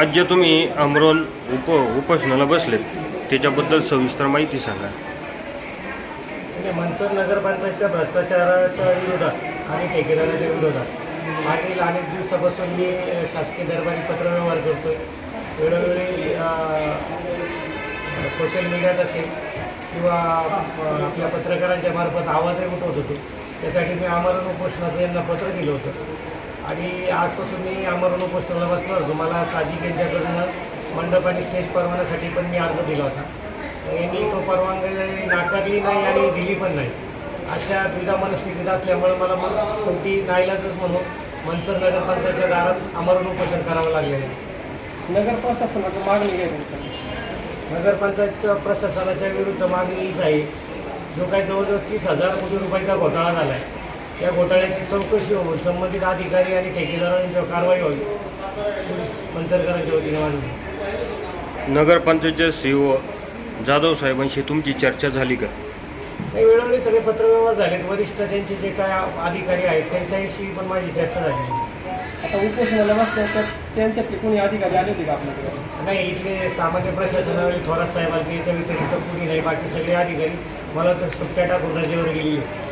आज जे तुम्ही अमरोल उप उपोषणाला बसलेत त्याच्याबद्दल सविस्तर माहिती सांगा. म्हणजे मनसर नगरपंचायतच्या भ्रष्टाचाराच्या विरोधात आणि ठेकेदाराच्या विरोधात. मागील अनेक दिवसापासून मी शासकीय दरबारी पत्रव्यवहार करतो वेळोवेळी सोशल मीडियात असेल किंवा आपल्या पत्रकारांच्या मार्फत आवाजही उठवत होतो त्यासाठी मी आमरण उपोषणाचं यांना पत्र दिलं होतं. आणि आजपासून मी आमरण उपोषणाला बसणार होतो. मला साजिक यांच्याकडून मंडप आणि स्टेज परवान्यासाठी पण मी अर्ज दिला होता. यांनी तो परवानगी नाकारली नाही आणि दिली पण नाही. अशा द्विधा मनस्थितीत असल्यामुळे मला मग शेवटी नाईलाजच म्हणून मनसर नगरपंचायतच्या दारात आमरण उपोषण करावं लागलेलं आहे. नगर मागणी काय नगरपंचायतच्या प्रशासनाच्या विरुद्ध मागणी हीच आहे. जो काही जवळजवळ तीस हजार कोटी रुपयाचा घोटाळा झाला आहे या घोटाळ्याची चौकशी होऊन संबंधित अधिकारी आणि ठेकेदारांच्यावर कारवाई व्हावी पोलीस मनसरकरांच्या वतीने मागणी. नगरपंचायतचे सी ओ जाधव साहेबांशी तुमची चर्चा झाली का? नाही वेळोवेळी सगळे पत्रव्यवहार झालेत वरिष्ठ त्यांचे जे काय अधिकारी आहेत त्यांच्याशी पण माझी चर्चा झाली. आता उपोषणाला बसल्या तर त्यांच्यातले कोणी अधिकारी आले होते का आपल्याकडे? नाही इथले सामान्य प्रशासनावर थोरात साहेब आले याच्या व्यतिरिक्त कुणी नाही. बाकी सगळे अधिकारी मला तर सुट्ट्या टाकून रजेवर गेलेले आहेत.